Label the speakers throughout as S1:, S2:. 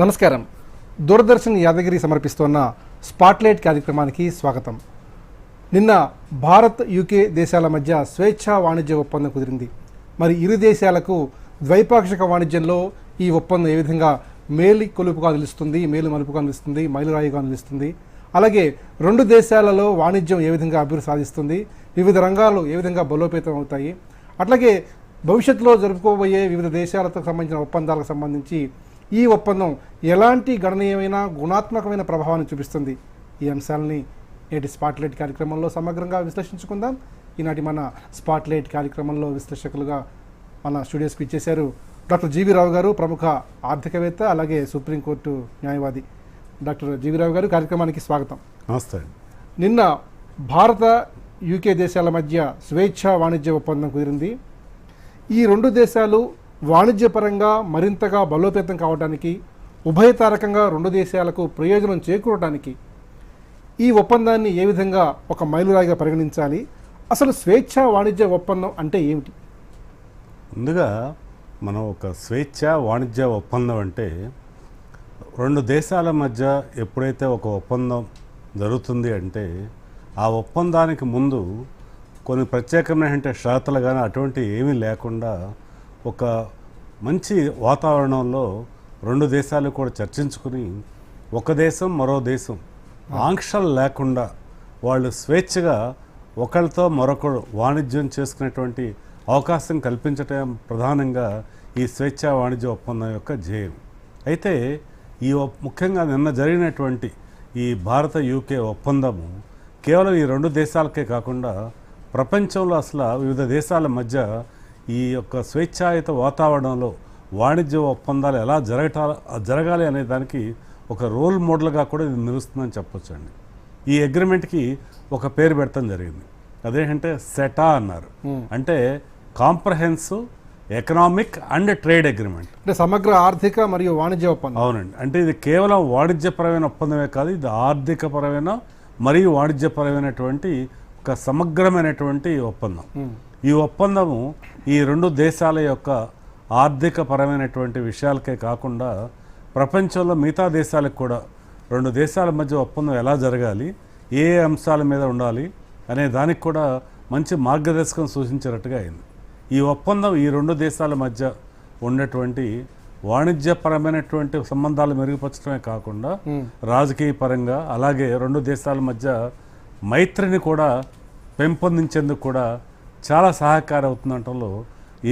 S1: నమస్కారం. దూరదర్శన్ యాదగిరి సమర్పిస్తున్న స్పాట్లైట్ కార్యక్రమానికి స్వాగతం. నిన్న భారత్ యూకే దేశాల మధ్య స్వేచ్ఛా వాణిజ్య ఒప్పందం కుదిరింది. మరి ఇరు దేశాలకు ద్వైపాక్షిక వాణిజ్యంలో ఈ ఒప్పందం ఏ విధంగా మేలు కొలుపుగా నిలుస్తుంది మేలు మలుపుగా నిలుస్తుంది మైలురాయిగా నిలుస్తుంది? అలాగే రెండు దేశాలలో వాణిజ్యం ఏ విధంగా అభివృద్ధి సాధిస్తుంది? వివిధ రంగాలు ఏ విధంగా బలోపేతం అవుతాయి? అట్లాగే భవిష్యత్తులో జరుపుకోబోయే వివిధ దేశాలతో సంబంధించిన ఒప్పందాలకు సంబంధించి ఈ ఒప్పందం ఎలాంటి గణనీయమైన గుణాత్మకమైన ప్రభావాన్ని చూపిస్తుంది? ఈ అంశాలని నేటి స్పాట్లైట్ కార్యక్రమంలో సమగ్రంగా విశ్లేషించుకుందాం. ఈనాటి మన స్పాట్లైట్ కార్యక్రమంలో విశ్లేషకులుగా మన స్టూడియోస్కి ఇచ్చేశారు డాక్టర్ జీవి రావు గారు ప్రముఖ ఆర్థికవేత్త అలాగే సుప్రీంకోర్టు న్యాయవాది. డాక్టర్ జీవి రావు గారు కార్యక్రమానికి స్వాగతం.
S2: నమస్తే
S1: నిన్న భారత యూకే దేశాల మధ్య స్వేచ్ఛ వాణిజ్య ఒప్పందం కుదిరింది. ఈ రెండు దేశాలు వాణిజ్యపరంగా మరింతగా బలోపేతం కావడానికి ఉభయతారకంగా రెండు దేశాలకు ప్రయోజనం చేకూరడానికి ఈ ఒప్పందాన్ని ఏ విధంగా ఒక మైలురాయిగా పరిగణించాలి? అసలు స్వేచ్ఛ వాణిజ్య ఒప్పందం అంటే ఏమిటి?
S2: ముందుగా మనం ఒక స్వేచ్ఛ వాణిజ్య ఒప్పందం అంటే రెండు దేశాల మధ్య ఎప్పుడైతే ఒక ఒప్పందం జరుగుతుంది అంటే ఆ ఒప్పందానికి ముందు కొన్ని ప్రత్యేకమైన షరతులు కానీ అటువంటి ఏమీ లేకుండా ఒక మంచి వాతావరణంలో రెండు దేశాలు కూడా చర్చించుకుని ఒక దేశం మరో దేశం ఆంక్షలు లేకుండా వాళ్ళు స్వేచ్ఛగా ఒకరితో మరొకరు వాణిజ్యం చేసుకునేటువంటి అవకాశం కల్పించటం ప్రధానంగా ఈ స్వేచ్ఛ వాణిజ్య ఒప్పందం యొక్క ధ్యేయం. అయితే ఈ ఒప్- ముఖ్యంగా నిన్న జరిగినటువంటి ఈ భారత యూకే ఒప్పందము కేవలం ఈ రెండు దేశాలకే కాకుండా ప్రపంచంలో అసలు వివిధ దేశాల మధ్య ఈ యొక్క స్వేచ్ఛాయుత వాతావరణంలో వాణిజ్య ఒప్పందాలు ఎలా జరగటా జరగాలి అనే దానికి ఒక రోల్ మోడల్గా కూడా ఇది నిలుస్తుందని చెప్పొచ్చండి. ఈ అగ్రిమెంట్కి ఒక పేరు పెట్టడం జరిగింది. అదేంటంటే సెటా అన్నారు. అంటే comprehensive economic and trade agreement.
S1: అంటే సమగ్ర ఆర్థిక మరియు వాణిజ్య ఒప్పందం.
S2: అవునండి. అంటే ఇది కేవలం వాణిజ్యపరమైన ఒప్పందమే కాదు ఇది ఆర్థికపరమైన మరియు వాణిజ్యపరమైనటువంటి ఒక సమగ్రమైనటువంటి ఒప్పందం. ఈ ఒప్పందము ఈ రెండు దేశాల యొక్క ఆర్థికపరమైనటువంటి విషయాలకే కాకుండా ప్రపంచంలో మిగతా దేశాలకు కూడా రెండు దేశాల మధ్య ఒప్పందం ఎలా జరగాలి ఏ ఏ అంశాల మీద ఉండాలి అనే దానికి కూడా మంచి మార్గదర్శకం సూచించినట్టుగా అయింది. ఈ ఒప్పందం ఈ రెండు దేశాల మధ్య ఉన్నటువంటి వాణిజ్యపరమైనటువంటి సంబంధాలు మెరుగుపరచడమే కాకుండా రాజకీయ పరంగా అలాగే రెండు దేశాల మధ్య మైత్రిని కూడా పెంపొందించేందుకు కూడా చాలా సహకారం అవుతుందటంలో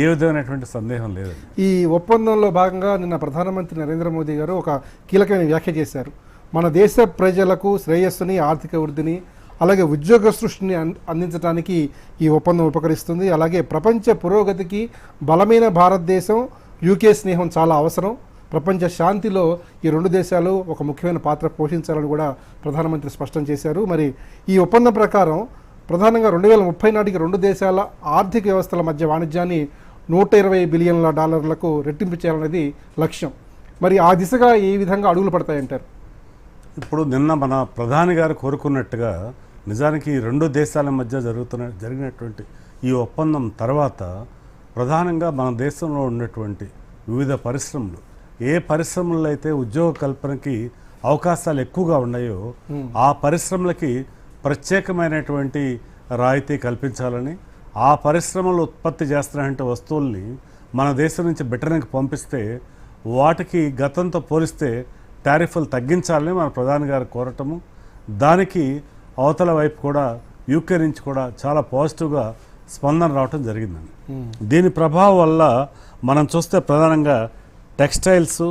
S2: ఏ విధమైనటువంటి సందేహం లేదు
S1: ఈ ఒప్పందంలో భాగంగా నిన్న ప్రధానమంత్రి నరేంద్ర మోదీ గారు ఒక కీలకమైన వ్యాఖ్య చేశారు. మన దేశ ప్రజలకు శ్రేయస్సుని ఆర్థిక వృద్ధిని అలాగే ఉద్యోగ సృష్టిని అందించడానికి ఈ ఒప్పందం ఉపకరిస్తుంది. అలాగే ప్రపంచ పురోగతికి బలమైన భారతదేశం యూకే స్నేహం చాలా అవసరం. ప్రపంచ శాంతిలో ఈ రెండు దేశాలు ఒక ముఖ్యమైన పాత్ర పోషించాలని కూడా ప్రధానమంత్రి స్పష్టం చేశారు. మరి ఈ ఒప్పందం ప్రకారం ప్రధానంగా రెండు వేల ముప్పై నాటికి రెండు దేశాల ఆర్థిక వ్యవస్థల మధ్య వాణిజ్యాన్ని నూట ఇరవై బిలియన్ల డాలర్లకు రెట్టింపు చేయాలనేది లక్ష్యం. మరి ఆ దిశగా ఏ విధంగా అడుగులు పడతాయంటారు?
S2: ఇప్పుడు నిన్న మన ప్రధాని గారు కోరుకున్నట్టుగా నిజానికి రెండు దేశాల మధ్య జరుగుతున్న జరిగినటువంటి ఈ ఒప్పందం తర్వాత ప్రధానంగా మన దేశంలో ఉన్నటువంటి వివిధ పరిశ్రమలు ఏ పరిశ్రమల్లో అయితే ఉద్యోగ కల్పనకి అవకాశాలు ఎక్కువగా ఉన్నాయో ఆ పరిశ్రమలకి ప్రత్యేకమైనటువంటి రాయితీ కల్పించాలని ఆ పరిశ్రమలు ఉత్పత్తి చేస్తున్నటువంటి వస్తువుల్ని మన దేశం నుంచి బ్రిటన్కి పంపిస్తే వాటికి గతంతో పోలిస్తే టారిఫ్లు తగ్గించాలని మన ప్రధాని గారు కోరటము. దానికి అవతల వైపు కూడా యూకే నుంచి కూడా చాలా పాజిటివ్గా స్పందన రావటం జరిగిందండి. దీని ప్రభావం వల్ల మనం చూస్తే ప్రధానంగా textiles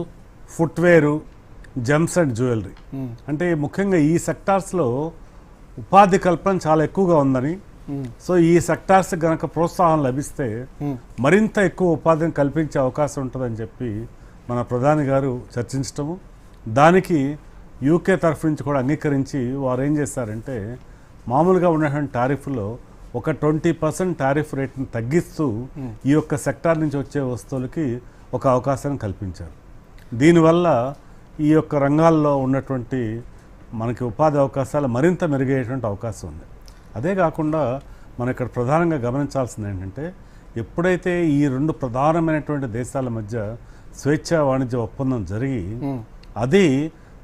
S2: footwear gems and jewellery. అంటే ముఖ్యంగా ఈ సెక్టార్స్లో ఉపాధి కల్పన చాలా ఎక్కువగా ఉందని. సో ఈ సెక్టార్స్ గనక ప్రోత్సాహం లభిస్తే మరింత ఎక్కువ ఉపాధిని కల్పించే అవకాశం ఉంటుందని చెప్పి మన ప్రధాని గారు చర్చించటము. దానికి యూకే తరఫు నుంచి కూడా అంగీకరించి వారు ఏం చేశారంటే మామూలుగా ఉన్నటువంటి టారిఫ్లో ఒక ట్వంటీ పర్సెంట్ టారిఫ్ రేట్ని తగ్గిస్తూ ఈ యొక్క సెక్టార్ నుంచి వచ్చే వస్తువులకి ఒక అవకాశాన్ని కల్పించారు. దీనివల్ల ఈ యొక్క రంగాల్లో ఉన్నటువంటి మనకి ఉపాధి అవకాశాలు మరింత మెరుగయ్యేటువంటి అవకాశం ఉంది. అదే కాకుండా మనం ఇక్కడ ప్రధానంగా గమనించాల్సింది ఏంటంటే ఎప్పుడైతే ఈ రెండు ప్రధానమైనటువంటి దేశాల మధ్య స్వేచ్ఛా వాణిజ్య ఒప్పందం జరిగి అది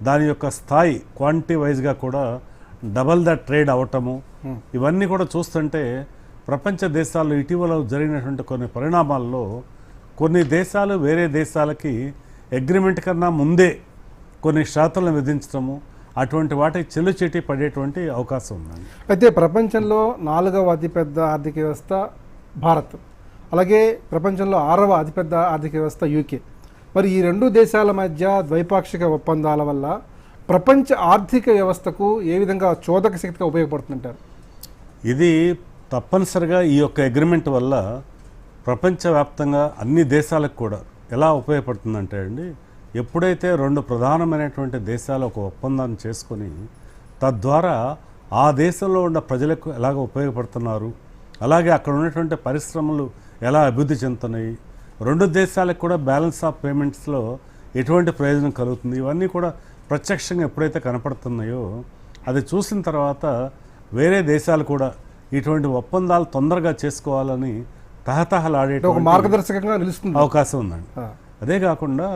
S2: దాని యొక్క స్థాయి క్వాంటిటీ వైజ్గా కూడా డబల్ ద ట్రేడ్ అవటము ఇవన్నీ కూడా చూస్తుంటే ప్రపంచ దేశాల్లో ఇటీవల జరిగినటువంటి కొన్ని పరిణామాల్లో కొన్ని దేశాలు వేరే దేశాలకి అగ్రిమెంట్ కన్నా ముందే కొన్ని షరతులను విధించడము అటువంటి వాటి చెల్లుచెట్టి పడేటువంటి అవకాశం ఉందండి.
S1: అయితే ప్రపంచంలో నాలుగవ అతిపెద్ద ఆర్థిక వ్యవస్థ భారత్. అలాగే ప్రపంచంలో ఆరవ అతిపెద్ద ఆర్థిక వ్యవస్థ యూకే మరి ఈ రెండు దేశాల మధ్య ద్వైపాక్షిక ఒప్పందాల వల్ల ప్రపంచ ఆర్థిక వ్యవస్థకు ఏ విధంగా చోదక శక్తిగా ఉపయోగపడుతుంటారు
S2: ఇది తప్పనిసరిగా ఈ యొక్క అగ్రిమెంట్ వల్ల ప్రపంచవ్యాప్తంగా అన్ని దేశాలకు కూడా ఎలా ఉపయోగపడుతుందంటే అండి ఎప్పుడైతే రెండు ప్రధానమైనటువంటి దేశాలు ఒక ఒప్పందాన్ని చేసుకొని తద్వారా ఆ దేశంలో ఉన్న ప్రజలకు ఎలాగ ఉపయోగపడుతున్నారు అలాగే అక్కడ ఉన్నటువంటి పరిశ్రమలు ఎలా అభివృద్ధి చెందుతున్నాయి రెండు దేశాలకు కూడా బ్యాలెన్స్ ఆఫ్ పేమెంట్స్లో ఎటువంటి ప్రయోజనం కలుగుతుంది ఇవన్నీ కూడా ప్రత్యక్షంగా ఎప్పుడైతే కనపడుతున్నాయో అది చూసిన తర్వాత వేరే దేశాలు కూడా ఇటువంటి ఒప్పందాలు తొందరగా చేసుకోవాలని తహతహలాడే
S1: మార్గదర్శకంగా నిలుస్తుంది.
S2: అవకాశం ఉందండి. అదే కాకుండా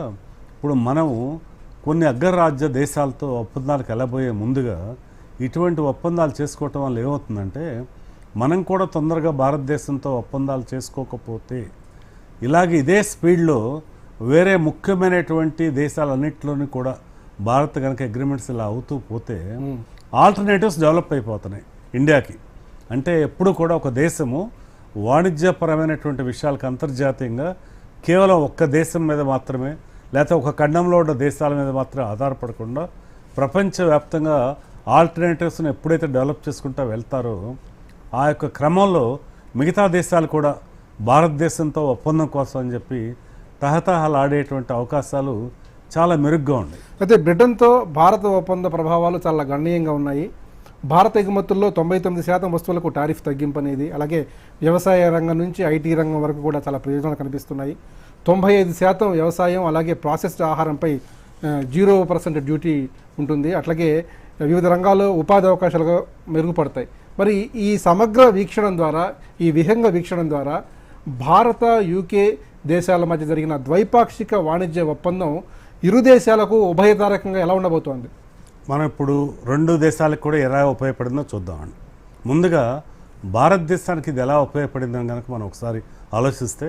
S2: ఇప్పుడు మనము కొన్ని అగ్రరాజ్య దేశాలతో ఒప్పందాలకు వెళ్ళబోయే ముందుగా ఇటువంటి ఒప్పందాలు చేసుకోవటం వల్ల ఏమవుతుందంటే మనం కూడా తొందరగా భారతదేశంతో ఒప్పందాలు చేసుకోకపోతే ఇలాగే ఇదే స్పీడ్లో వేరే ముఖ్యమైనటువంటి దేశాలన్నింటిలోని కూడా భారత్ కనుక అగ్రిమెంట్స్ ఇలా అవుతూ పోతే ఆల్టర్నేటివ్స్ డెవలప్ అయిపోతున్నాయి ఇండియాకి. అంటే ఎప్పుడు కూడా ఒక దేశము వాణిజ్యపరమైనటువంటి విషయాలకు అంతర్జాతీయంగా కేవలం ఒక్క దేశం మీద మాత్రమే లేకపోతే ఒక ఖండంలో ఉన్న దేశాల మీద మాత్రం ఆధారపడకుండా ప్రపంచవ్యాప్తంగా ఆల్టర్నేటివ్స్ని ఎప్పుడైతే డెవలప్ చేసుకుంటూ వెళ్తారో ఆ యొక్క క్రమంలో మిగతా దేశాలు కూడా భారతదేశంతో ఒప్పందం కోసం అని చెప్పి తహతహలాడేటువంటి అవకాశాలు చాలా మెరుగ్గా ఉన్నాయి.
S1: అయితే బ్రిటన్తో భారత ఒప్పంద ప్రభావాలు చాలా గణనీయంగా ఉన్నాయి. భారత ఎగుమతుల్లో తొంభై తొమ్మిది శాతం వస్తువులకు టారిఫ్ తగ్గింపు అనేది అలాగే వ్యవసాయ రంగం నుంచి ఐటీ రంగం వరకు కూడా చాలా ప్రయోజనాలు కనిపిస్తున్నాయి. తొంభై ఐదు శాతం వ్యవసాయం అలాగే ప్రాసెస్డ్ ఆహారంపై జీరో పర్సెంట్ డ్యూటీ ఉంటుంది. అట్లాగే వివిధ రంగాల్లో ఉపాధి అవకాశాలు మెరుగుపడతాయి. మరి ఈ సమగ్ర వీక్షణం ద్వారా ఈ విహంగ వీక్షణం ద్వారా భారత యూకే దేశాల మధ్య జరిగిన ద్వైపాక్షిక వాణిజ్య ఒప్పందం ఇరు దేశాలకు ఉభయతారకంగా ఎలా ఉండబోతోంది?
S2: మనం ఇప్పుడు రెండు దేశాలకు కూడా ఎలా ఉపయోగపడిందో చూద్దామండి. ముందుగా భారతదేశానికి ఇది ఎలా ఉపయోగపడిందని కనుక మనం ఒకసారి ఆలోచిస్తే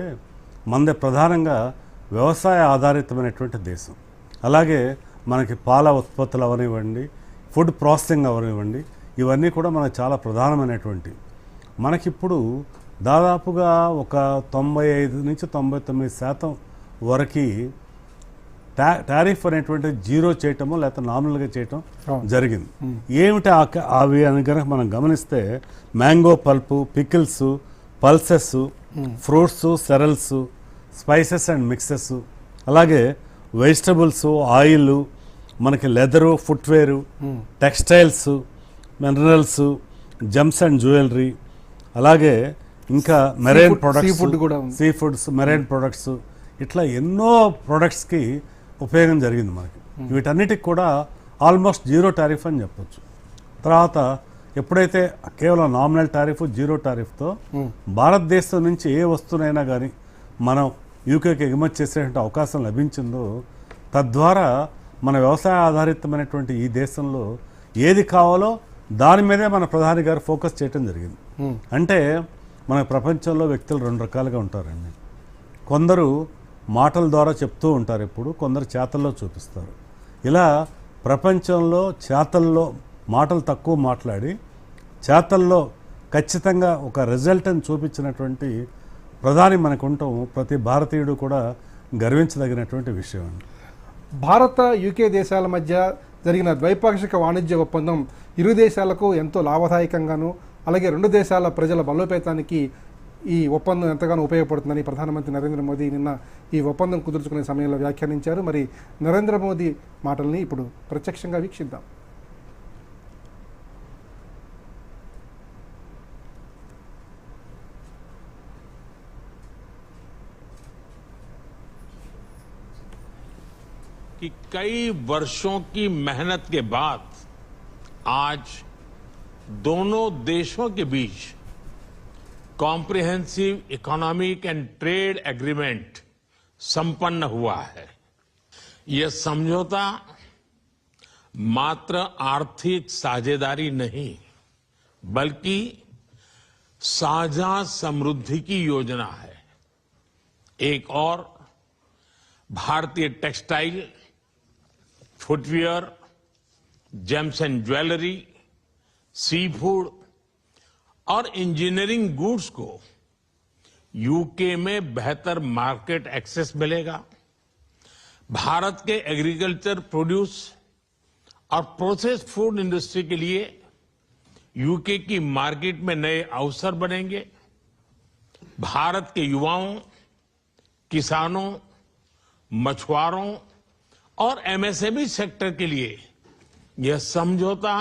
S2: మనది ప్రధానంగా వ్యవసాయ ఆధారితమైనటువంటి దేశం. అలాగే మనకి పాల ఉత్పత్తులు అవనివ్వండి ఫుడ్ ప్రాసెసింగ్ అవనివ్వండి ఇవన్నీ కూడా మనకు చాలా ప్రధానమైనటువంటి మనకిప్పుడు దాదాపుగా ఒక తొంభై ఐదు నుంచి తొంభై తొమ్మిది శాతం వరకు టా టారిఫ్ అనేటువంటి జీరో చేయటము లేకపోతే నామినల్గా చేయటం. జరిగింది. ఏమిటి అవి అని కనుక మనం గమనిస్తే mango pulp pickles pulses fruits cereals spices and mixes. అలాగే వెజిటబుల్స్ ఆయిల్ మనకి leather footwear textiles minerals gems and jewellery. అలాగే ఇంకా మెరైన్
S1: sea food కూడా products.
S2: Sea foods marine products ఇట్లా ఎన్నో ప్రొడక్ట్స్కి ఉపయోగం జరిగింది మనకి. వీటన్నిటికి కూడా ఆల్మోస్ట్ జీరో టారిఫ్ అని చెప్పొచ్చు. తర్వాత ఎప్పుడైతే కేవలం నామినల్ టారిఫ్ జీరో టారిఫ్తో భారతదేశం నుంచి ఏ వస్తువునైనా కానీ మనం యూకేకి ఎగుమతి చేసేటువంటి అవకాశం లభించిందో తద్వారా మన వ్యవసాయ ఆధారితమైనటువంటి ఈ దేశంలో ఏది కావాలో దాని మీదే మన ప్రధాని గారు ఫోకస్ చేయటం జరిగింది. అంటే మన ప్రపంచంలో వ్యక్తులు రెండు రకాలుగా ఉంటారండి. కొందరు మాటల ద్వారా చెప్తూ ఉంటారు ఎప్పుడు కొందరు చేతల్లో చూపిస్తారు. ఇలా ప్రపంచంలో చేతల్లో మాటలు తక్కువ మాట్లాడి చేతల్లో ఖచ్చితంగా ఒక రిజల్ట్ని చూపించినటువంటి ప్రధాని మనకు ఉండటం ప్రతి భారతీయుడు కూడా గర్వించదగినటువంటి విషయం అండి.
S1: భారత యూకే దేశాల మధ్య జరిగిన ద్వైపాక్షిక వాణిజ్య ఒప్పందం ఇరు దేశాలకు ఎంతో లాభదాయకంగాను అలాగే రెండు దేశాల ప్రజల బలోపేతానికి ఈ ఒప్పందం ఎంతగానో ఉపయోగపడుతుందని ప్రధానమంత్రి నరేంద్ర మోదీ నిన్న ఈ ఒప్పందం కుదుర్చుకునే సమయంలో వ్యాఖ్యానించారు. మరి నరేంద్ర మోదీ మాటల్ని ఇప్పుడు ప్రత్యక్షంగా వీక్షిద్దాం.
S3: कि कई वर्षों की मेहनत के बाद आज दोनों देशों के बीच comprehensive economic and trade agreement संपन्न हुआ है। यह समझौता मात्र आर्थिक साझेदारी नहीं, बल्कि साझा समृद्धि की योजना है। एक और भारतीय textile footwear gems and jewellery sea food और इंजीनियरिंग गुड्स को यूके में बेहतर मार्केट एक्सेस मिलेगा। भारत के एग्रीकल्चर प्रोड्यूस और प्रोसेस फ़ूड इंडस्ट्री के लिए यूके की मार्केट में नए अवसर बनेंगे। भारत के युवाओं, किसानों, मछुआरों और एमएसएमई सेक्टर के लिए यह समझौता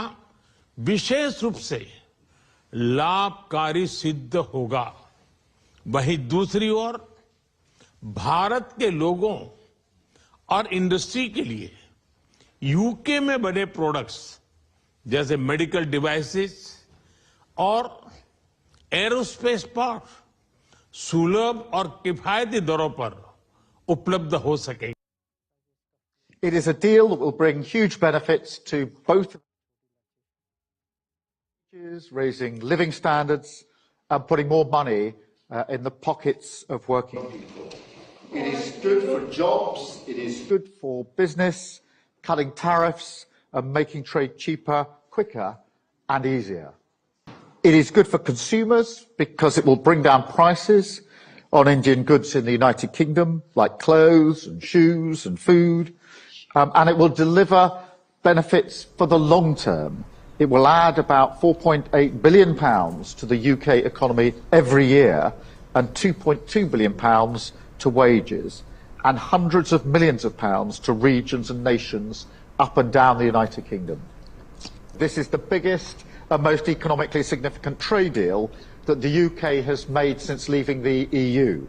S3: विशेष रूप से लाभकारी सिद्ध होगा। वहीं दूसरी ओर भारत के लोगों और इंडस्ट्री के लिए यूके में बने प्रोडक्ट्स जैसे मेडिकल डिवाइसेस और एरोस्पेस पार्ट सुलभ और किफायती दरों पर उपलब्ध हो सकेंगे।
S4: It is a deal that will bring huge benefits to both raising living standards and putting more money uh, in the pockets of working people. It is good for jobs, it is good for business, cutting tariffs and making trade cheaper, quicker and easier. It is good for consumers because it will bring down prices on Indian goods in the United Kingdom, like clothes and shoes and food. Um, and it will deliver benefits for the long term. It will add about 4.8 billion pounds to the UK economy every year and 2.2 billion pounds to wages and hundreds of millions of pounds to regions and nations up and down the United Kingdom. This is the biggest and most economically significant trade deal that the UK has made since leaving the EU.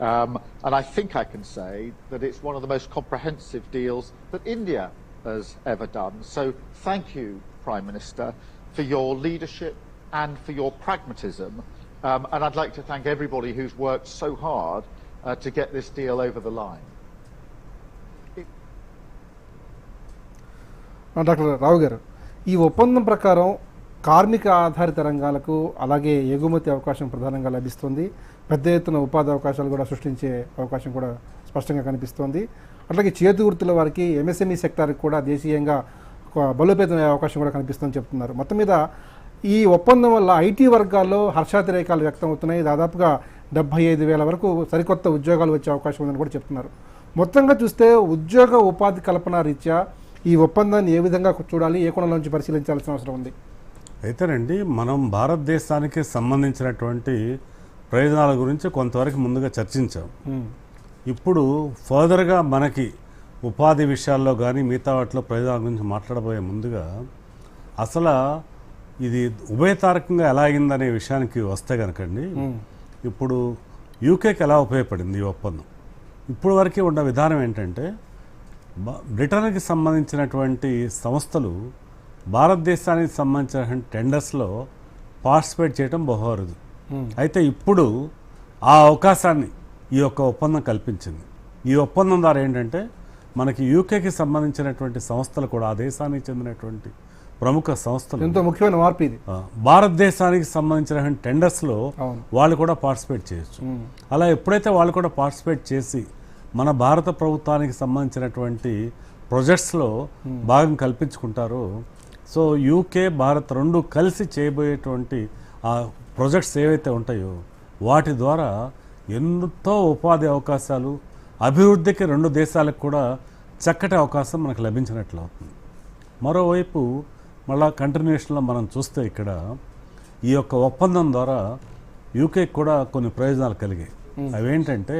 S4: Um, and I think I can say that it's one of the most comprehensive deals that India has ever done. So thank you, Prime Minister, for your leadership and for your pragmatism. Um, and I'd like to thank everybody who's worked so hard uh, to get this deal over the line.
S1: ఆ, doctor Rao garu ఈ ఒప్పందం ప్రకారం కార్మిక ఆధారిత రంగాలకు అలాగే ఎగుమతి అవకాశం ప్రధానంగా లభిస్తుంది పెద్ద ఎత్తున ఉపాధి అవకాశాలు కూడా సృష్టించే అవకాశం కూడా స్పష్టంగా కనిపిస్తోంది. అట్లాగే చేతి వృత్తుల వారికి ఎంఎస్ఎంఈ సెక్టార్కి కూడా దేశీయంగా ఒక బలోపేతమయ్యే అవకాశం కూడా కనిపిస్తుందని చెప్తున్నారు. మొత్తం మీద ఈ ఒప్పందం వల్ల ఐటీ వర్గాల్లో హర్షాతిరేకాలు వ్యక్తం అవుతున్నాయి దాదాపుగా డెబ్బై ఐదు వేల వరకు సరికొత్త ఉద్యోగాలు వచ్చే అవకాశం ఉందని కూడా చెప్తున్నారు. మొత్తంగా చూస్తే ఉద్యోగ ఉపాధి కల్పన రీత్యా ఈ ఒప్పందాన్ని ఏ విధంగా చూడాలి ఏ కోణంలోంచి పరిశీలించాల్సిన అవసరం ఉంది?
S2: అయితేనండి మనం భారతదేశానికి సంబంధించినటువంటి ప్రయోజనాల గురించి కొంతవరకు ముందుగా చర్చించాం. ఇప్పుడు ఫర్దర్గా మనకి ఉపాధి విషయాల్లో కానీ మిగతా వాటిలో ప్రయోజనాల గురించి మాట్లాడబోయే ముందుగా అసలు ఇది ఉభయతారకంగా ఎలా అయిందనే విషయానికి వస్తే కనుకండి ఇప్పుడు యూకేకి ఎలా ఉపయోగపడింది ఈ ఒప్పందం? ఇప్పుడు వరకు ఉన్న విధానం ఏంటంటే బ్రిటన్కి సంబంధించినటువంటి సంస్థలు భారతదేశానికి సంబంధించిన టెండర్స్లో పార్టిసిపేట్ చేయడం బహువరదు. అయితే ఇప్పుడు ఆ అవకాశాన్ని ఈ యొక్క ఒప్పందం కల్పించింది. ఈ ఒప్పందం ద్వారా ఏంటంటే మనకి యూకేకి సంబంధించినటువంటి సంస్థలు కూడా ఆ దేశానికి చెందినటువంటి ప్రముఖ సంస్థలు
S1: ఎంతో ముఖ్యమైన మార్పు ఇది.
S2: భారతదేశానికి సంబంధించిన టెండర్స్లో. వాళ్ళు కూడా పార్టిసిపేట్ చేయొచ్చు. అలా ఎప్పుడైతే వాళ్ళు కూడా పార్టిసిపేట్ చేసి మన భారత ప్రభుత్వానికి సంబంధించినటువంటి ప్రాజెక్ట్స్లో భాగం కల్పించుకుంటారో సో యూకే భారత్ రెండు కలిసి చేయబోయేటువంటి ఆ ప్రాజెక్ట్స్ ఏవైతే ఉంటాయో వాటి ద్వారా ఎంతో ఉపాధి అవకాశాలు అభివృద్ధికి రెండు దేశాలకు కూడా చక్కటి అవకాశం మనకు లభించినట్లు అవుతుంది. మరోవైపు మళ్ళా కంటిన్యూషన్లో మనం చూస్తే ఇక్కడ ఈ యొక్క ఒప్పందం ద్వారా యూకేకి కూడా కొన్ని ప్రయోజనాలు కలిగాయి. అవేంటంటే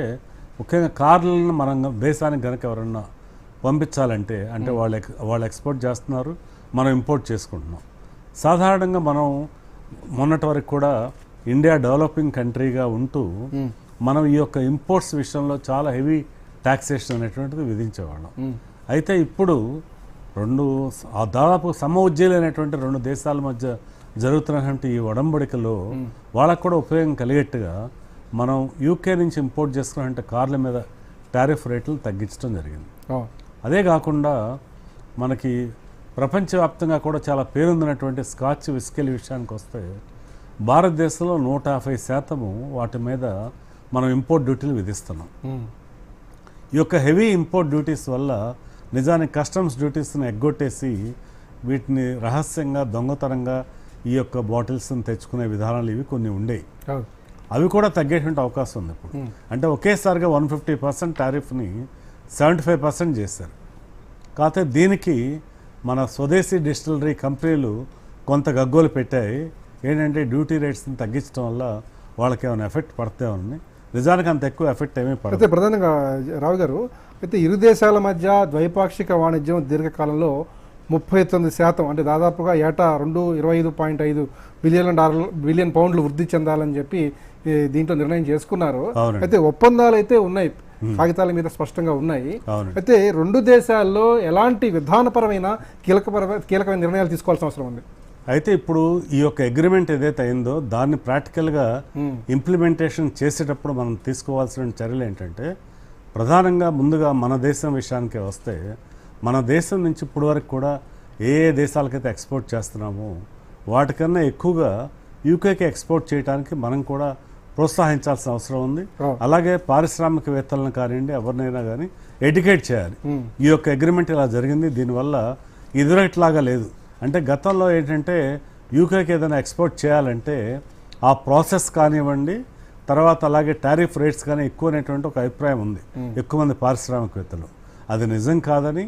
S2: ముఖ్యంగా కార్లను మనం దేశానికి కనుక ఎవరన్నా పంపించాలంటే అంటే వాళ్ళు వాళ్ళు ఎక్స్పోర్ట్ చేస్తున్నారు మనం ఇంపోర్ట్ చేసుకుంటున్నాం. సాధారణంగా మనం మొన్నటి వరకు కూడా ఇండియా డెవలపింగ్ కంట్రీగా ఉంటూ మనం ఈ యొక్క ఇంపోర్ట్స్ విషయంలో చాలా హెవీ ట్యాక్సేషన్ అనేటువంటిది విధించేవాళ్ళం. అయితే ఇప్పుడు రెండు దాదాపు సమఉజ్జీలైనటువంటి రెండు దేశాల మధ్య జరుగుతున్నటువంటి ఈ ఒడంబడికలో వాళ్ళకు కూడా ఉపయోగం కలిగేట్టుగా మనం యూకే నుంచి ఇంపోర్ట్ చేసుకున్నటువంటి కార్ల మీద టారిఫ్ రేట్లు తగ్గించడం జరిగింది. అదే కాకుండా మనకి ప్రపంచవ్యాప్తంగా కూడా చాలా పేరొందినటువంటి స్కాచ్ విస్కెల్ విషయానికి వస్తే భారతదేశంలో నూట యాభై శాతము వాటి మీద మనం ఇంపోర్ట్ డ్యూటీలు విధిస్తున్నాం. ఈ యొక్క హెవీ ఇంపోర్ట్ డ్యూటీస్ వల్ల నిజానికి కస్టమ్స్ డ్యూటీస్ని ఎగ్గొట్టేసి వీటిని రహస్యంగా దొంగతనంగా ఈ యొక్క బాటిల్స్ని తెచ్చుకునే విధానాలు ఇవి కొన్ని ఉండేవి అవి కూడా తగ్గేటువంటి అవకాశం ఉంది ఇప్పుడు. అంటే ఒకేసారిగా వన్ ఫిఫ్టీ పర్సెంట్ టారిఫ్ని సెవెంటీ ఫైవ్ పర్సెంట్ చేశారు. కాకపోతే దీనికి మన స్వదేశీ డిస్టిలరీ కంపెనీలు కొంత గగ్గోలు పెట్టాయి. ఏంటంటే డ్యూటీ రేట్స్ని తగ్గించడం వల్ల వాళ్ళకి ఏమైనా ఎఫెక్ట్ పడతామని నిజానికి అంత ఎక్కువ ఎఫెక్ట్ ఏమీ పడదు.
S1: అయితే ప్రధానంగా రావు గారు అయితే ఇరు దేశాల మధ్య ద్వైపాక్షిక వాణిజ్యం దీర్ఘకాలంలో ముప్పై తొమ్మిది శాతం అంటే దాదాపుగా ఏటా రెండు ఇరవై ఐదు పాయింట్ ఐదు బిలియన్ డాలర్ బిలియన్ పౌండ్లు వృద్ధి చెందాలని చెప్పి దీంట్లో నిర్ణయం చేసుకున్నారు. అయితే ఒప్పందాలు అయితే ఉన్నాయి కాగితాల మీద స్పష్టంగా ఉన్నాయి. అయితే రెండు దేశాల్లో ఎలాంటి విధానపరమైన కీలకపరమైన కీలకమైన నిర్ణయాలు తీసుకోవాల్సిన అవసరం ఉంది?
S2: అయితే ఇప్పుడు ఈ యొక్క అగ్రిమెంట్ ఏదైతే అయిందో దాన్ని ప్రాక్టికల్గా ఇంప్లిమెంటేషన్ చేసేటప్పుడు మనం తీసుకోవాల్సిన చర్యలు ఏంటంటే ప్రధానంగా ముందుగా మన దేశం విషయానికి వస్తే మన దేశం నుంచి ఇప్పటి వరకు కూడా ఏ ఏ దేశాలకైతే ఎక్స్పోర్ట్ చేస్తున్నామో వాటికన్నా ఎక్కువగా యూకేకి ఎక్స్పోర్ట్ చేయడానికి మనం కూడా ప్రోత్సహించాల్సిన అవసరం ఉంది. అలాగే పారిశ్రామికవేత్తలను కానివ్వండి ఎవరినైనా కానీ ఎడ్యుకేట్ చేయాలి. ఈ యొక్క అగ్రిమెంట్ ఇలా జరిగింది దీనివల్ల ఇదిరట్లాగా లేదు. అంటే గతంలో ఏంటంటే యూకేకి ఏదైనా ఎక్స్పోర్ట్ చేయాలంటే ఆ ప్రాసెస్ కానివ్వండి తర్వాత అలాగే టారిఫ్ రేట్స్ కానీ ఎక్కువ అనేటువంటి ఒక అభిప్రాయం ఉంది. ఎక్కువ మంది పారిశ్రామికవేత్తలు. అది నిజం కాదని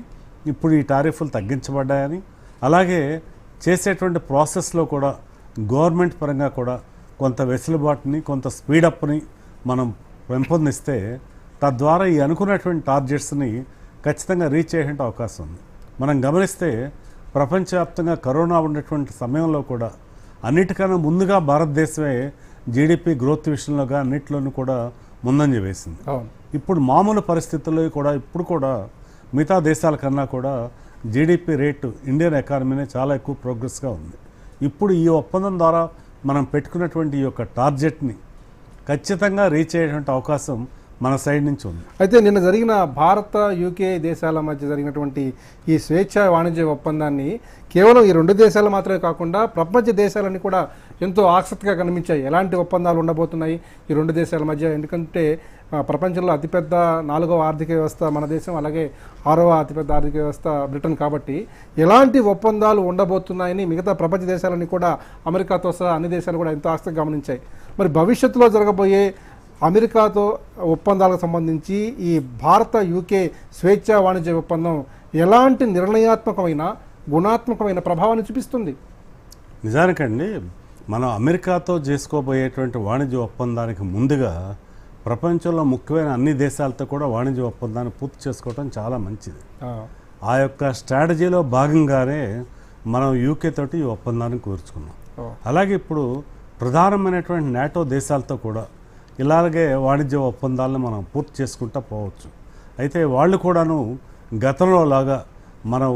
S2: ఇప్పుడు ఈ టారిఫ్లు తగ్గించబడ్డాయని అలాగే చేసేటువంటి ప్రాసెస్లో కూడా గవర్నమెంట్ పరంగా కూడా కొంత వెసులుబాటుని కొంత స్పీడప్ని మనం పెంపొందిస్తే తద్వారా ఈ అనుకున్నటువంటి టార్గెట్స్ని ఖచ్చితంగా రీచ్ అయ్యే అవకాశం ఉంది. మనం గమనిస్తే ప్రపంచవ్యాప్తంగా కరోనా ఉన్నటువంటి సమయంలో కూడా అన్నిటికన్నా ముందుగా భారతదేశమే జీడిపి గ్రోత్ విషయంలో కానీ అన్నింటిలోనూ కూడా ముందంజ వేసింది. ఇప్పుడు మామూలు పరిస్థితుల్లో కూడా ఇప్పుడు కూడా మిగతా దేశాల కన్నా కూడా జీడిపి రేటు ఇండియన్ ఎకానమీనే చాలా ఎక్కువ ప్రోగ్రెస్గా ఉంది. ఇప్పుడు ఈ ఒప్పందం ద్వారా మనం పెట్టుకున్నటువంటి ఈ యొక్క టార్గెట్ని ఖచ్చితంగా రీచ్ అయ్యేటువంటి అవకాశం మన సైడ్ నుంచి ఉంది.
S1: అయితే నిన్న జరిగిన భారత యూకే దేశాల మధ్య జరిగినటువంటి ఈ స్వేచ్ఛ వాణిజ్య ఒప్పందాన్ని కేవలం ఈ రెండు దేశాలు మాత్రమే కాకుండా ప్రపంచ దేశాలన్నీ కూడా ఎంతో ఆసక్తిగా కనిపించాయి. ఎలాంటి ఒప్పందాలు ఉండబోతున్నాయి ఈ రెండు దేశాల మధ్య? ఎందుకంటే ప్రపంచంలో అతిపెద్ద నాలుగవ ఆర్థిక వ్యవస్థ మన దేశం అలాగే ఆరవ అతిపెద్ద ఆర్థిక వ్యవస్థ బ్రిటన్ కాబట్టి ఎలాంటి ఒప్పందాలు ఉండబోతున్నాయని మిగతా ప్రపంచ దేశాలన్నీ కూడా అమెరికాతో సహా అన్ని దేశాలు కూడా ఎంతో ఆసక్తిగా గమనించాయి. మరి భవిష్యత్తులో జరగబోయే అమెరికాతో ఒప్పందాలకు సంబంధించి ఈ భారత యూకే స్వేచ్ఛ వాణిజ్య ఒప్పందం ఎలాంటి నిర్ణయాత్మకమైన గుణాత్మకమైన ప్రభావాన్ని చూపిస్తుంది?
S2: నిజానికండి మనం అమెరికాతో చేసుకోబోయేటువంటి వాణిజ్య ఒప్పందానికి ముందుగా ప్రపంచంలో ముఖ్యమైన అన్ని దేశాలతో కూడా వాణిజ్య ఒప్పందాన్ని పూర్తి చేసుకోవడం చాలా మంచిది.
S1: ఆ,
S2: యొక్క స్ట్రాటజీలో భాగంగానే మనం యూకే తోటి ఈ ఒప్పందాన్ని కూర్చుకున్నాం. అలాగే ఇప్పుడు ప్రధానమైనటువంటి నాటో దేశాలతో కూడా ఇలాగే వాణిజ్య ఒప్పందాలను మనం పూర్తి చేసుకుంటూ పోవచ్చు. అయితే వాళ్ళు కూడాను గతంలో లాగా మనం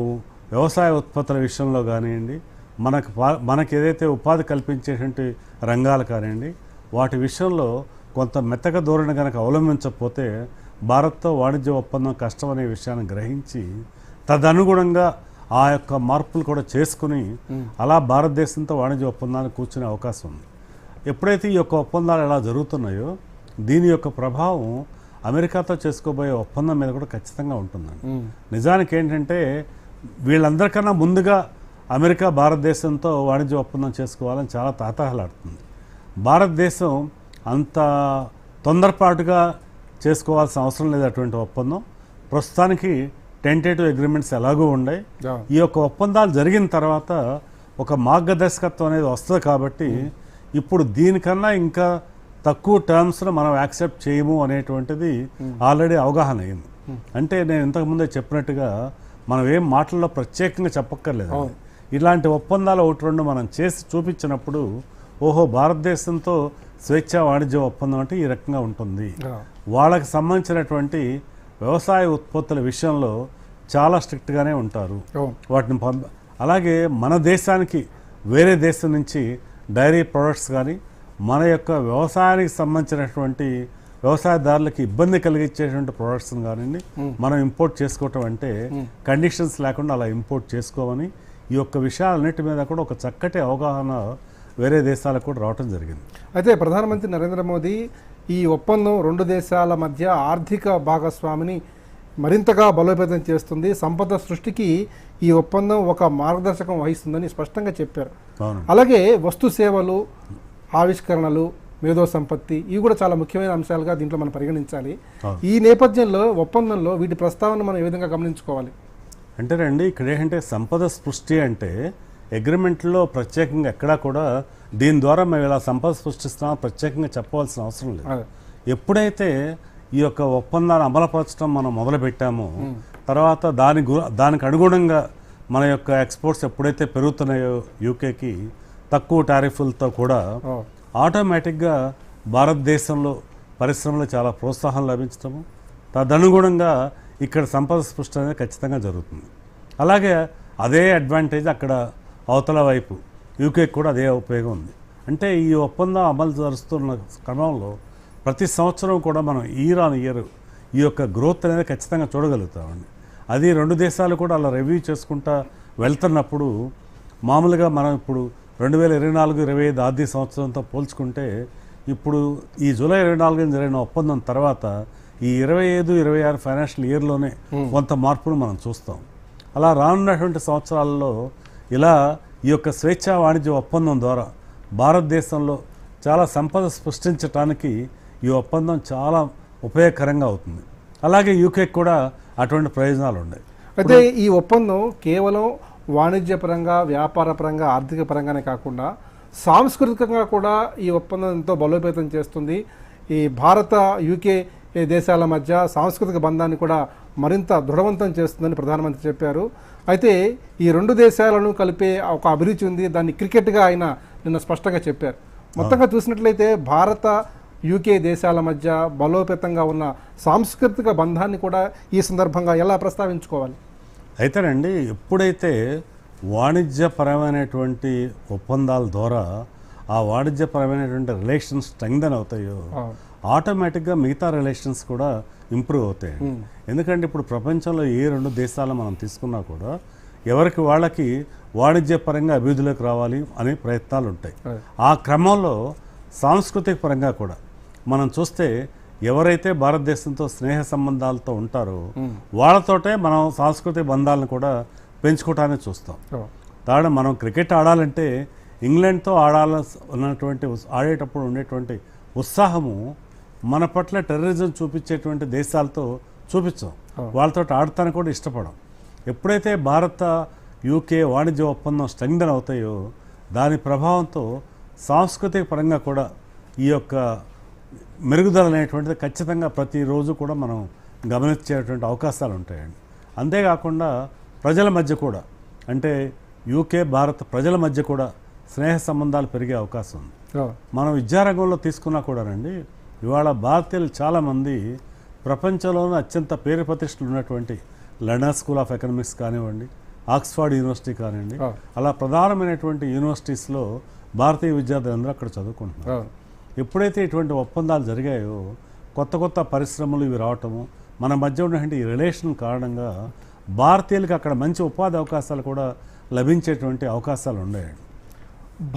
S2: వ్యవసాయ ఉత్పత్తుల విషయంలో కానివ్వండి మనకు పా- మనకి ఏదైతే ఉపాధి కల్పించేటువంటి రంగాలు కానివ్వండి వాటి విషయంలో కొంత మెత్తక ధోరణి కనుక అవలంబించకపోతే భారత్తో వాణిజ్య ఒప్పందం కష్టం అనే విషయాన్ని గ్రహించి తదనుగుణంగా ఆ యొక్క మార్పులు కూడా చేసుకుని అలా భారతదేశంతో వాణిజ్య ఒప్పందాన్ని కూర్చునే అవకాశం ఉంది. ఎప్పుడైతే ఈ యొక్క ఒప్పందాలు ఎలా జరుగుతున్నాయో దీని యొక్క ప్రభావం అమెరికాతో చేసుకోబోయే ఒప్పందం మీద కూడా ఖచ్చితంగా ఉంటుందండి. నిజానికి ఏంటంటే వీళ్ళందరికన్నా ముందుగా అమెరికా భారతదేశంతో వాణిజ్య ఒప్పందం చేసుకోవాలని చాలా తాతాహలాడుతుంది. భారతదేశం అంత తొందరపాటుగా చేసుకోవాల్సిన అవసరం లేదు అటువంటి ఒప్పందం. ప్రస్తుతానికి టెంటేటివ్ అగ్రిమెంట్స్ ఎలాగూ ఉన్నాయి ఈ యొక్క ఒప్పందాలు జరిగిన తర్వాత ఒక మార్గదర్శకత్వం అనేది వస్తుంది కాబట్టి ఇప్పుడు దీనికన్నా ఇంకా తక్కువ టర్మ్స్ను మనం యాక్సెప్ట్ చేయము అనేటువంటిది ఆల్రెడీ అవగాహన అయింది. అంటే నేను ఇంతకుముందే చెప్పినట్టుగా మనం ఏం మాటల్లో ప్రత్యేకంగా చెప్పక్కర్లేదు. ఇలాంటి ఒప్పందాలు ఒకటి రెండు మనం చేసి చూపించినప్పుడు ఓహో భారతదేశంతో స్వేచ్ఛా వాణిజ్య ఒప్పందం అంటే ఈ రకంగా ఉంటుంది. వాళ్ళకి సంబంధించినటువంటి వ్యవసాయ ఉత్పత్తుల విషయంలో చాలా స్ట్రిక్ట్గానే ఉంటారు. వాటిని పంప అలాగే మన దేశానికి వేరే దేశం నుంచి డైరీ ప్రొడక్ట్స్ కానీ మన యొక్క వ్యవసాయానికి సంబంధించినటువంటి వ్యవసాయదారులకి ఇబ్బంది కలిగించేటువంటి ప్రొడక్ట్స్ని కానివ్వండి మనం ఇంపోర్ట్ చేసుకోవటం అంటే కండిషన్స్ లేకుండా అలా ఇంపోర్ట్ చేసుకోమని ఈ యొక్క విషయాలన్నిటి మీద కూడా ఒక చక్కటి అవగాహన వేరే దేశాలకు కూడా రావటం జరిగింది.
S1: అయితే ప్రధానమంత్రి నరేంద్ర మోదీ ఈ ఒప్పందం రెండు దేశాల మధ్య ఆర్థిక భాగస్వామిని మరింతగా బలోపేతం చేస్తుంది. సంపద సృష్టికి ఈ ఒప్పందం ఒక మార్గదర్శకం వహిస్తుందని స్పష్టంగా చెప్పారు. అలాగే వస్తు సేవలు ఆవిష్కరణలు మేధో సంపత్తి ఇవి కూడా చాలా ముఖ్యమైన అంశాలుగా దీంట్లో మనం పరిగణించాలి. ఈ నేపథ్యంలో ఒప్పందంలో వీటి ప్రస్తావన మనం ఏ విధంగా గమనించుకోవాలి?
S2: అంటే రండి ఇక్కడ ఏంటంటే సంపద సృష్టి అంటే అగ్రిమెంట్లో ప్రత్యేకంగా ఎక్కడా కూడా దీని ద్వారా మేము ఇలా సంపద సృష్టిస్తున్నాం ప్రత్యేకంగా చెప్పవలసిన అవసరం లేదు. ఎప్పుడైతే ఈ యొక్క ఒప్పందాన్ని అమలుపరచడం మనం మొదలుపెట్టామో. తర్వాత దాని గు- దానికి అనుగుణంగా మన యొక్క ఎక్స్పోర్ట్స్ ఎప్పుడైతే పెరుగుతున్నాయో యూకేకి తక్కువ టారిఫ్లతో కూడా ఆటోమేటిక్గా భారతదేశంలో పరిశ్రమలు చాలా ప్రోత్సాహం లభించడము తదనుగుణంగా ఇక్కడ సంపద సృష్టి అనేది ఖచ్చితంగా జరుగుతుంది. అలాగే అదే అడ్వాంటేజ్ అక్కడ అవతల వైపు యూకే కూడా అదే ఉపయోగం ఉంది. అంటే ఈ ఒప్పందం అమలు జరుస్తున్న క్రమంలో ప్రతి సంవత్సరం కూడా మనం ఇయర్ ఆన్ ఇయర్ ఈ యొక్క గ్రోత్ అనేది ఖచ్చితంగా చూడగలుగుతామండి. అది రెండు దేశాలు కూడా అలా రివ్యూ చేసుకుంటా వెళ్తున్నప్పుడు మామూలుగా మనం ఇప్పుడు రెండు వేల ఇరవై నాలుగు ఇరవై ఐదు ఆర్థిక సంవత్సరంతో పోల్చుకుంటే ఇప్పుడు ఈ జూలై ఇరవై నాలుగు జరిగిన ఒప్పందం తర్వాత ఈ ఇరవై ఐదు ఇరవై ఆరు ఫైనాన్షియల్ ఇయర్లోనే కొంత మార్పును మనం చూస్తాం. అలా రానున్నటువంటి సంవత్సరాల్లో ఇలా ఈ యొక్క స్వేచ్ఛా వాణిజ్య ఒప్పందం ద్వారా భారతదేశంలో చాలా సంపద సృష్టించడానికి ఈ ఒప్పందం చాలా ఉపయోగకరంగా అవుతుంది. అలాగే యూకేకి కూడా అటువంటి ప్రయోజనాలు ఉన్నాయి.
S1: అయితే ఈ ఒప్పందం కేవలం వాణిజ్యపరంగా వ్యాపారపరంగా ఆర్థిక పరంగానే కాకుండా సాంస్కృతికంగా కూడా ఈ ఒప్పందం ఎంతో బలోపేతం చేస్తుంది. ఈ భారత యూకే దేశాల మధ్య సాంస్కృతిక బంధాన్ని కూడా మరింత దృఢవంతం చేస్తుందని ప్రధానమంత్రి చెప్పారు. అయితే ఈ రెండు దేశాలను కలిపే ఒక అభిరుచి ఉంది. దాన్ని క్రికెట్గా ఆయన నిన్న స్పష్టంగా చెప్పారు. మొత్తంగా చూసినట్లయితే భారత యూకే దేశాల మధ్య బలోపేతంగా ఉన్న సాంస్కృతిక బంధాన్ని కూడా ఈ సందర్భంగా ఎలా ప్రస్తావించుకోవాలి?
S2: అయితేనండి ఎప్పుడైతే వాణిజ్యపరమైనటువంటి ఒప్పందాల ద్వారా ఆ వాణిజ్యపరమైనటువంటి రిలేషన్స్ స్ట్రెంగ్దన్ అవుతాయో ఆటోమేటిక్గా మిగతా రిలేషన్స్ కూడా ఇంప్రూవ్ అవుతాయి ఎందుకంటే ఇప్పుడు ప్రపంచంలో ఏ రెండు దేశాలు మనం తీసుకున్నా కూడా ఎవరికి వాళ్ళకి వాణిజ్యపరంగా అభివృద్ధిలోకి రావాలి అనే ప్రయత్నాలు ఉంటాయి. ఆ క్రమంలో సాంస్కృతిక పరంగా కూడా మనం చూస్తే ఎవరైతే భారతదేశంతో స్నేహ సంబంధాలతో ఉంటారో వాళ్ళతోటే మనం సాంస్కృతిక బంధాలను కూడా పెంచుకోవటానికి చూస్తాం. దాని మనం క్రికెట్ ఆడాలంటే ఇంగ్లాండ్తో ఆడాల ఉన్నటువంటి ఆడేటప్పుడు ఉండేటువంటి ఉత్సాహము మన పట్ల టెర్రరిజం చూపించేటువంటి దేశాలతో చూపించాం. వాళ్ళతో ఆడటానికి కూడా ఇష్టపడం. ఎప్పుడైతే భారత యూకే వాణిజ్య ఒప్పందం స్ట్రెంగ్దన్ అవుతాయో దాని ప్రభావంతో సాంస్కృతిక పరంగా కూడా ఈ యొక్క మెరుగుదల అనేటువంటిది ఖచ్చితంగా ప్రతిరోజు కూడా మనం గమనించేటువంటి అవకాశాలు ఉంటాయండి. అంతేకాకుండా ప్రజల మధ్య కూడా అంటే యూకే భారత్ ప్రజల మధ్య కూడా స్నేహ సంబంధాలు పెరిగే అవకాశం ఉంది. మనం విద్యారంగంలో తీసుకున్నా కూడానండి ఇవాళ భారతీయులు చాలామంది ప్రపంచంలోనే అత్యంత పేరు ప్రతిష్టలు ఉన్నటువంటి లండన్ స్కూల్ ఆఫ్ ఎకనామిక్స్ కానివ్వండి ఆక్స్ఫర్డ్ యూనివర్సిటీ కానివ్వండి. అలా ప్రధానమైనటువంటి యూనివర్సిటీస్లో భారతీయ విద్యార్థులందరూ అక్కడ చదువుకుంటున్నారు. ఎప్పుడైతే ఇటువంటి ఒప్పందాలు జరిగాయో కొత్త కొత్త పరిశ్రమలు ఇవి రావటము మన మధ్య ఉన్నటువంటి ఈ రిలేషన్ కారణంగా భారతీయులకు అక్కడ మంచి ఉపాధి అవకాశాలు కూడా లభించేటువంటి అవకాశాలు ఉన్నాయండి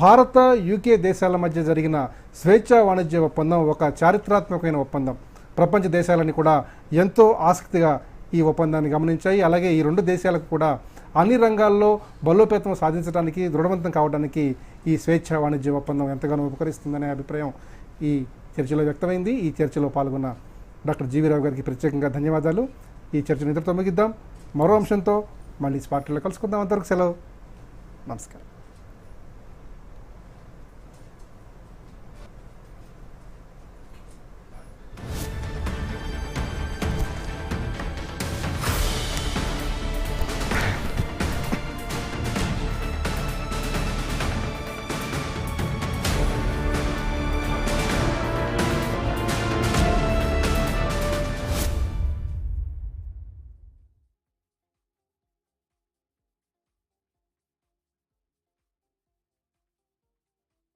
S1: భారత యూకే దేశాల మధ్య జరిగిన స్వేచ్ఛా వాణిజ్య ఒప్పందం ఒక చారిత్రాత్మకమైన ఒప్పందం. ప్రపంచ దేశాలని కూడా ఎంతో ఆసక్తిగా ఈ ఒప్పందాన్ని గమనించాయి. అలాగే ఈ రెండు దేశాలకు కూడా అన్ని రంగాల్లో బలోపేతం సాధించడానికి దృఢవంతం కావడానికి ఈ స్వేచ్ఛ వాణిజ్య ఒప్పందం ఎంతగానో ఉపకరిస్తుందనే అభిప్రాయం ఈ చర్చలో వ్యక్తమైంది. ఈ చర్చలో పాల్గొన్న డాక్టర్ జీవీరావు గారికి ప్రత్యేకంగా ధన్యవాదాలు. ఈ చర్చను ఇద్దరితో ముగిద్దాం. మరో అంశంతో మళ్ళీ స్పాట్లో కలుసుకుందాం. అంతవరకు సెలవు. నమస్కారం.